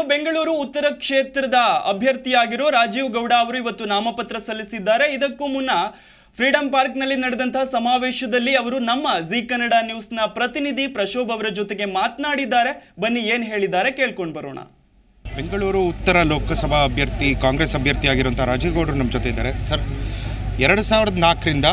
ಇನ್ನು ಬೆಂಗಳೂರು ಉತ್ತರ ಕ್ಷೇತ್ರದ ಅಭ್ಯರ್ಥಿಯಾಗಿರೋ ರಾಜೀವ್ ಗೌಡ ಅವರು ಇವತ್ತು ನಾಮಪತ್ರ ಸಲ್ಲಿಸಿದ್ದಾರೆ. ಇದಕ್ಕೂ ಮುನ್ನ ಫ್ರೀಡಂ ಪಾರ್ಕ್ನಲ್ಲಿ ನಡೆದಂತಹ ಸಮಾವೇಶದಲ್ಲಿ ಅವರು ನಮ್ಮ ಜಿ ಕನ್ನಡ ನ್ಯೂಸ್ನ ಪ್ರತಿನಿಧಿ ಪ್ರಶೋಭ್ ಅವರ ಜೊತೆಗೆ ಮಾತನಾಡಿದ್ದಾರೆ. ಬನ್ನಿ ಏನು ಹೇಳಿದ್ದಾರೆ ಕೇಳ್ಕೊಂಡು ಬರೋಣ. ಬೆಂಗಳೂರು ಉತ್ತರ ಲೋಕಸಭಾ ಅಭ್ಯರ್ಥಿ, ಕಾಂಗ್ರೆಸ್ ಅಭ್ಯರ್ಥಿ ಆಗಿರುವಂಥ ರಾಜೀವ್ ಗೌಡರು ನಮ್ಮ ಜೊತೆ ಇದ್ದಾರೆ. ಸರ್, ಎರಡು ಸಾವಿರದ ನಾಲ್ಕರಿಂದ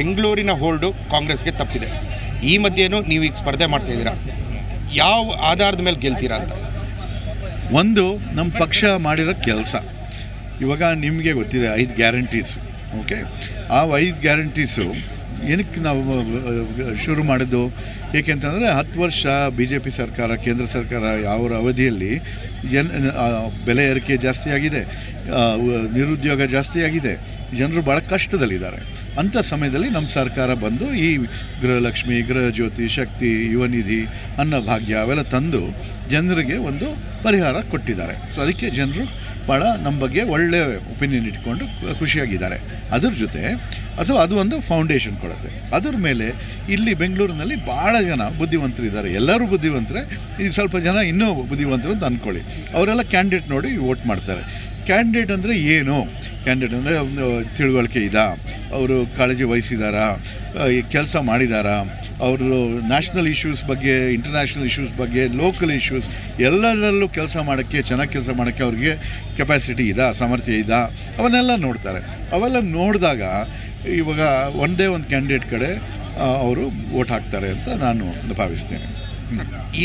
ಬೆಂಗಳೂರಿನ ಹೋಲ್ಡು ಕಾಂಗ್ರೆಸ್ಗೆ ತಪ್ಪಿದೆ. ಈ ಮಧ್ಯೆನೂ ನೀವು ಈಗ ಸ್ಪರ್ಧೆ ಮಾಡ್ತಾ ಇದ್ದೀರಾ? ಯಾವ ಆಧಾರದ ಮೇಲೆ ಗೆಲ್ತೀರಾ ಅಂತ? ಒಂದು ನಮ್ಮ ಪಕ್ಷ ಮಾಡಿರೋ ಕೆಲಸ. ಇವಾಗ ನಿಮಗೆ ಗೊತ್ತಿದೆ, ಐದು ಗ್ಯಾರಂಟೀಸ್ ಓಕೆ ಆ ಐದು ಗ್ಯಾರಂಟೀಸು ಏನಕ್ಕೆ ನಾವು ಶುರು ಮಾಡಿದ್ದು? ಏಕೆಂತಂದರೆ ಹತ್ತು ವರ್ಷ ಬಿ ಜೆ ಪಿ ಸರ್ಕಾರ, ಕೇಂದ್ರ ಸರ್ಕಾರ ಅವರ ಅವಧಿಯಲ್ಲಿ ಜನ ಬೆಲೆ ಏರಿಕೆ ಜಾಸ್ತಿ ಆಗಿದೆ ನಿರುದ್ಯೋಗ ಜಾಸ್ತಿ ಆಗಿದೆ. ಜನರು ಭಾಳ ಕಷ್ಟದಲ್ಲಿದ್ದಾರೆ. ಅಂಥ ಸಮಯದಲ್ಲಿ ನಮ್ಮ ಸರ್ಕಾರ ಬಂದು ಈ ಗೃಹಲಕ್ಷ್ಮಿ ಗೃಹ ಜ್ಯೋತಿ ಶಕ್ತಿ, ಯುವ ನಿಧಿ, ಅನ್ನಭಾಗ್ಯ ಅವೆಲ್ಲ ತಂದು ಜನರಿಗೆ ಒಂದು ಪರಿಹಾರ ಕೊಟ್ಟಿದ್ದಾರೆ. ಸೊ ಅದಕ್ಕೆ ಜನರು ಭಾಳ ನಮ್ಮ ಬಗ್ಗೆ ಒಳ್ಳೆಯ ಒಪಿನಿಯನ್ ಇಟ್ಕೊಂಡು ಖುಷಿಯಾಗಿದ್ದಾರೆ. ಅದ್ರ ಜೊತೆ ಅಥವಾ ಅದು ಒಂದು ಫೌಂಡೇಶನ್ ಕೊಡುತ್ತೆ. ಅದ್ರ ಮೇಲೆ ಇಲ್ಲಿ ಬೆಂಗಳೂರಿನಲ್ಲಿ ಭಾಳ ಜನ ಬುದ್ಧಿವಂತರಿದ್ದಾರೆ ಎಲ್ಲರೂ ಬುದ್ಧಿವಂತರೇ. ಇದು ಸ್ವಲ್ಪ ಜನ ಇನ್ನೂ ಬುದ್ಧಿವಂತರು ಅಂತ ಅಂದ್ಕೊಳ್ಳಿ ಅವರೆಲ್ಲ ಕ್ಯಾಂಡಿಡೇಟ್ ನೋಡಿ ವೋಟ್ ಮಾಡ್ತಾರೆ. ಕ್ಯಾಂಡಿಡೇಟ್ ಅಂದರೆ ಏನು? ಕ್ಯಾಂಡಿಡೇಟ್ ಅಂದರೆ, ಒಂದು ತಿಳುವಳಿಕೆ ಇದಾ? ಅವರು ಕಾಳಜಿ ವಹಿಸಿದಾರಾ? ಕೆಲಸ ಮಾಡಿದಾರಾ? ಅವರು ನ್ಯಾಷನಲ್ ಇಶ್ಯೂಸ್ ಬಗ್ಗೆ ಇಂಟರ್ನ್ಯಾಷನಲ್ ಇಶ್ಯೂಸ್ ಬಗ್ಗೆ ಲೋಕಲ್ ಇಶ್ಯೂಸ್ ಎಲ್ಲದರಲ್ಲೂ ಕೆಲಸ ಮಾಡೋಕ್ಕೆ, ಚೆನ್ನಾಗಿ ಕೆಲಸ ಮಾಡೋಕ್ಕೆ ಅವ್ರಿಗೆ ಕೆಪಾಸಿಟಿ ಇದಾ, ಸಾಮರ್ಥ್ಯ ಇದಾ? ಅವನ್ನೆಲ್ಲ ನೋಡ್ತಾರೆ. ಅವೆಲ್ಲ ನೋಡಿದಾಗ ಇವಾಗ ಒಂದೇ ಒಂದು ಕ್ಯಾಂಡಿಡೇಟ್ ಕಡೆ ಅವರು ವೋಟ್ ಹಾಕ್ತಾರೆ ಅಂತ ನಾನು ಭಾವಿಸ್ತೇನೆ.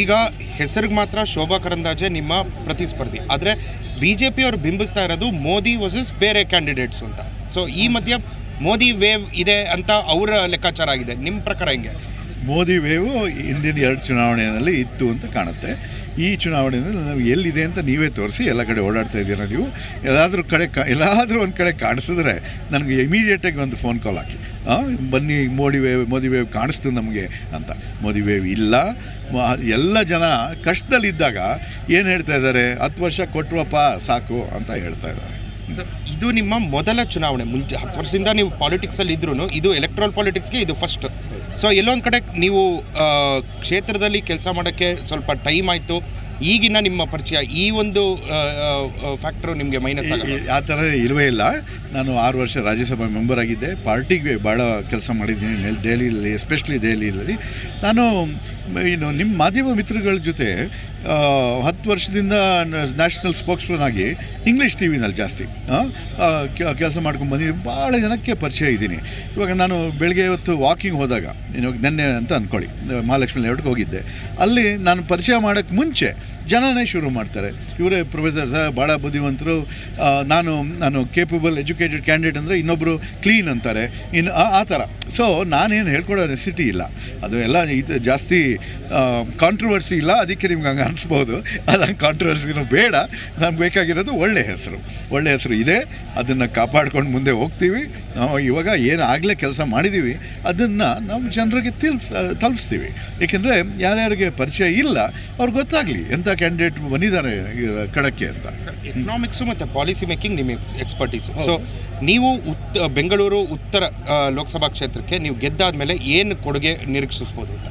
ಈಗ ಹೆಸರಿಗೆ ಮಾತ್ರ ಶೋಭಾ ಕರಂದಾಜೆ ನಿಮ್ಮ ಪ್ರತಿಸ್ಪರ್ಧಿ. ಆದರೆ ಬಿ ಜೆ ಪಿಯವರು ಬಿಂಬಿಸ್ತಾ ಇರೋದು ಮೋದಿ ವರ್ಸಸ್ ಬೇರೆ ಕ್ಯಾಂಡಿಡೇಟ್ಸ್ ಅಂತ. ಸೊ ಈ ಮಧ್ಯೆ ಮೋದಿ ವೇವ್ ಇದೆ ಅಂತ ಅವರ ಲೆಕ್ಕಾಚಾರ ಆಗಿದೆ. ನಿಮ್ಮ ಪ್ರಕಾರ ಹೆಂಗೆ? ಮೋದಿ ವೇವು ಹಿಂದಿನ ಎರಡು ಚುನಾವಣೆಯಲ್ಲಿ ಇತ್ತು ಅಂತ ಕಾಣುತ್ತೆ. ಈ ಚುನಾವಣೆಯಲ್ಲಿ ನಾವು ಎಲ್ಲಿದೆ ಅಂತ ನೀವೇ ತೋರಿಸಿ, ಎಲ್ಲ ಕಡೆ ಓಡಾಡ್ತಾ ಇದ್ದೀರಾ ನೀವು. ಎಲ್ಲಾದರೂ ಕಡೆ ಕ, ಎಲ್ಲಾದರೂ ಒಂದು ಕಡೆ ಕಾಣಿಸಿದ್ರೆ ನನಗೆ ಇಮಿಡಿಯೇಟಾಗಿ ಒಂದು ಫೋನ್ ಕಾಲ್ ಹಾಕಿ. ಬನ್ನಿ ಮೋದಿ ವೇವ್ ಮೋದಿ ವೇವ್ ಕಾಣಿಸ್ತು ನಮಗೆ ಅಂತ. ಮೋದಿ ವೇವ್ ಇಲ್ಲ. ಎಲ್ಲ ಜನ ಕಷ್ಟದಲ್ಲಿದ್ದಾಗ ಏನು ಹೇಳ್ತಾ ಇದ್ದಾರೆ? ಹತ್ತು ವರ್ಷ ಕೊಟ್ಟುವಪ್ಪ ಸಾಕು ಅಂತ ಹೇಳ್ತಾ ಇದ್ದಾರೆ. ಇದು ನಿಮ್ಮ ಮೊದಲ ಚುನಾವಣೆ. ಮುಂಚೆ ಹತ್ತು ವರ್ಷದಿಂದ ನೀವು ಪಾಲಿಟಿಕ್ಸಲ್ಲಿ ಇದ್ರೂ ಇದು ಎಲೆಕ್ಟ್ರಲ್ ಪಾಲಿಟಿಕ್ಸ್ಗೆ ಇದು ಫಸ್ಟ್ ಸೊ ಎಲ್ಲೊಂದು ಕಡೆ ನೀವು ಕ್ಷೇತ್ರದಲ್ಲಿ ಕೆಲಸ ಮಾಡೋಕ್ಕೆ ಸ್ವಲ್ಪ ಟೈಮ್ ಆಯಿತು. ಈಗಿನ ನಿಮ್ಮ ಪರಿಚಯ, ಈ ಒಂದು ಫ್ಯಾಕ್ಟರ್ ನಿಮಗೆ ಮೈನಸ್ ಆಗಲ್ಲ. ಆ ಥರ ಇಲ್ಲವೇ ಇಲ್ಲ. ನಾನು ಆರು ವರ್ಷ ರಾಜ್ಯಸಭಾ ಮೆಂಬರ್ ಆಗಿದ್ದೆ. ಪಾರ್ಟಿಗೆ ಭಾಳ ಕೆಲಸ ಮಾಡಿದ್ದೀನಿ ದೆಹಲಿಯಲ್ಲಿ ಎಸ್ಪೆಷಲಿ ದೆಹಲಿಯಲ್ಲಿ. ನಾನು ಏನು ನಿಮ್ಮ ಮಾಧ್ಯಮ ಮಿತ್ರಗಳ ಜೊತೆ ಹತ್ತು ವರ್ಷದಿಂದ ನ್ಯಾಷನಲ್ ಸ್ಪೋಕ್ಸ್ಮನ್ ಆಗಿ ಇಂಗ್ಲೀಷ್ ಟಿ ವಿನಲ್ಲಿ ಜಾಸ್ತಿ ಕೆಲಸ ಮಾಡ್ಕೊಂಡು ಬಂದಿದ್ದೀನಿ. ಭಾಳ ಜನಕ್ಕೆ ಪರಿಚಯ ಇದ್ದೀನಿ. ಇವಾಗ ನಾನು ಬೆಳಗ್ಗೆ ಇವತ್ತು ವಾಕಿಂಗ್ ಹೋದಾಗ, ನೀನು ನೆನ್ನೆ ಅಂತ ಅಂದ್ಕೊಳ್ಳಿ ಮಹಾಲಕ್ಷ್ಮಿ ಲೇಔಟ್ಗೆ ಹೋಗಿದ್ದೆ. ಅಲ್ಲಿ ನಾನು ಪರಿಚಯ ಮಾಡೋಕ್ಕೆ ಮುಂಚೆ ಜನನೇ ಶುರು ಮಾಡ್ತಾರೆ. ಇವರೇ ಪ್ರೊಫೆಸರ್ ಸರ್ ಭಾಳ ಬುದ್ಧಿವಂತರು. ನಾನು ನಾನು ಕೇಪಬಲ್ ಎಜುಕೇಟೆಡ್ ಕ್ಯಾಂಡಿಡೇಟ್ ಅಂದರೆ ಇನ್ನೊಬ್ಬರು ಕ್ಲೀನ್ ಅಂತಾರೆ. ಇನ್ನು ಆ- ಥರ. ಸೊ ನಾನೇನು ಹೇಳ್ಕೊಡೋ ನೆಸಿಟಿ ಇಲ್ಲ. ಅದು ಎಲ್ಲ ಇದು ಜಾಸ್ತಿ ಕಾಂಟ್ರವರ್ಸಿ ಇಲ್ಲ. ಅದಕ್ಕೆ ನಿಮ್ಗೆ ಹಂಗೆ ಅನಿಸ್ಬೋದು. ಅದು ಕಾಂಟ್ರವರ್ಸಿನೂ ಬೇಡ. ನಮ್ಗೆ ಬೇಕಾಗಿರೋದು ಒಳ್ಳೆ ಹೆಸರು. ಒಳ್ಳೆ ಹೆಸರು ಇದೆ. ಅದನ್ನು ಕಾಪಾಡ್ಕೊಂಡು ಮುಂದೆ ಹೋಗ್ತೀವಿ. ನಾವು ಇವಾಗ ಏನು ಆಗಲೇ ಕೆಲಸ ಮಾಡಿದ್ದೀವಿ ಅದನ್ನು ನಮ್ಮ ಜನರಿಗೆ ತಿಳಿಸ್, ತಲುಪಿಸ್ತೀವಿ. ಏಕೆಂದರೆ ಯಾರ್ಯಾರಿಗೆ ಪರಿಚಯ ಇಲ್ಲ ಅವ್ರಿಗೆ ಗೊತ್ತಾಗಲಿ. ಎಂಥ ಕ್ಯಾಂಡಿಡೇಟ್ ಬಂದಿದ್ದಾರೆ ಕಡಕ್ಕೆ ಅಂತ. ಎಕನಾಮಿಕ್ಸು ಮತ್ತು ಪಾಲಿಸಿ ಮೇಕಿಂಗ್ ನಿಮ್ಮ ಎಕ್ಸ್ಪರ್ಟೀಸು ಸೊ ನೀವು ಉತ್ ಬೆಂಗಳೂರು ಉತ್ತರ ಲೋಕಸಭಾ ಕ್ಷೇತ್ರಕ್ಕೆ ನೀವು ಗೆದ್ದಾದ ಮೇಲೆ ಏನು ಕೊಡುಗೆ ನಿರೀಕ್ಷಿಸ್ಬೋದು ಅಂತ?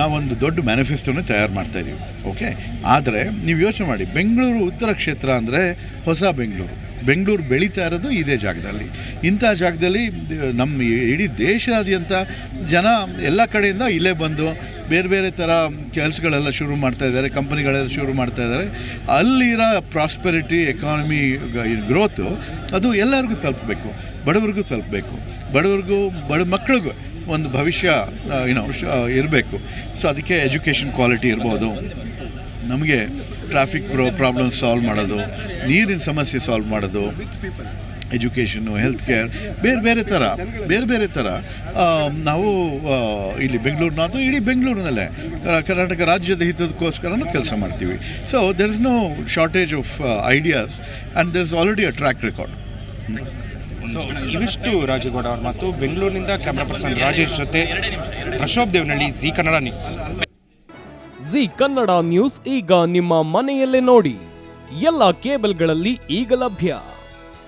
ನಾವೊಂದು ದೊಡ್ಡ ಮ್ಯಾನಿಫೆಸ್ಟೋನೇ ತಯಾರು ಮಾಡ್ತಾ ಇದ್ದೀವಿ ಓಕೆ ಆದರೆ ನೀವು ಯೋಚನೆ ಮಾಡಿ ಬೆಂಗಳೂರು ಉತ್ತರ ಕ್ಷೇತ್ರ ಅಂದರೆ ಹೊಸ ಬೆಂಗಳೂರು. ಬೆಂಗಳೂರು ಬೆಳೀತಾ ಇರೋದು ಇದೇ ಜಾಗದಲ್ಲಿ. ಇಂಥ ಜಾಗದಲ್ಲಿ ನಮ್ಮ ಇಡೀ ದೇಶಾದ್ಯಂತ ಜನ ಎಲ್ಲ ಕಡೆಯಿಂದ ಇಲ್ಲೇ ಬಂದು ಬೇರೆ ಬೇರೆ ಥರ ಕೆಲಸಗಳೆಲ್ಲ ಶುರು ಮಾಡ್ತಾ ಇದ್ದಾರೆ, ಕಂಪನಿಗಳೆಲ್ಲ ಶುರು ಮಾಡ್ತಾ ಇದ್ದಾರೆ. ಅಲ್ಲಿರೋ ಪ್ರಾಸ್ಪೆರಿಟಿ, ಎಕಾನಮಿ ಗ್ರೋತು, ಅದು ಎಲ್ಲರಿಗೂ ತಲುಪಬೇಕು, ಬಡವರಿಗೂ ತಲುಪಬೇಕು, ಬಡವರಿಗೂ, ಬಡ ಮಕ್ಕಳಿಗೂ ಒಂದು ಭವಿಷ್ಯ ಏನೋ ಇರಬೇಕು. ಸೊ ಅದಕ್ಕೆ ಎಜುಕೇಷನ್ ಕ್ವಾಲಿಟಿ ಇರ್ಬೋದು. ನಮಗೆ ಟ್ರಾಫಿಕ್ ಪ್ರೋ, ಪ್ರಾಬ್ಲಮ್ ಸಾಲ್ವ್ ಮಾಡೋದು, ನೀರಿನ ಸಮಸ್ಯೆ ಸಾಲ್ವ್ ಮಾಡೋದು. ಎಜುಕೇಷನ್ನು ಹೆಲ್ತ್ ಕೇರ್ ಬೇರೆ ಬೇರೆ ಥರ ಬೇರೆ ಬೇರೆ ಥರ ನಾವು ಇಲ್ಲಿ ಬೆಂಗಳೂರಿನಾದ್ರು ಇಡೀ ಬೆಂಗಳೂರಿನಲ್ಲೇ ಕರ್ನಾಟಕ ರಾಜ್ಯದ ಹಿತದಕ್ಕೋಸ್ಕರನೂ ಕೆಲಸ ಮಾಡ್ತೀವಿ. So there is no shortage of ideas and there is already a track record so ಇವಿಷ್ಟು ರಾಜೇಗೌಡ ಅವ್ರ ಮತ್ತು ಬೆಂಗಳೂರಿನಿಂದ ಕ್ಯಾಮ್ರಾ ಪರ್ಸನ್ ರಾಜೇಶ್ ಜೊತೆ Prashobh Devanahalli Z Kannada news. Z Kannada news ಈಗ ನಿಮ್ಮ ಮನೆಯಲ್ಲೇ ನೋಡಿ. ಎಲ್ಲ ಕೇಬಲ್ಗಳಲ್ಲಿ ಈಗ ಲಭ್ಯ.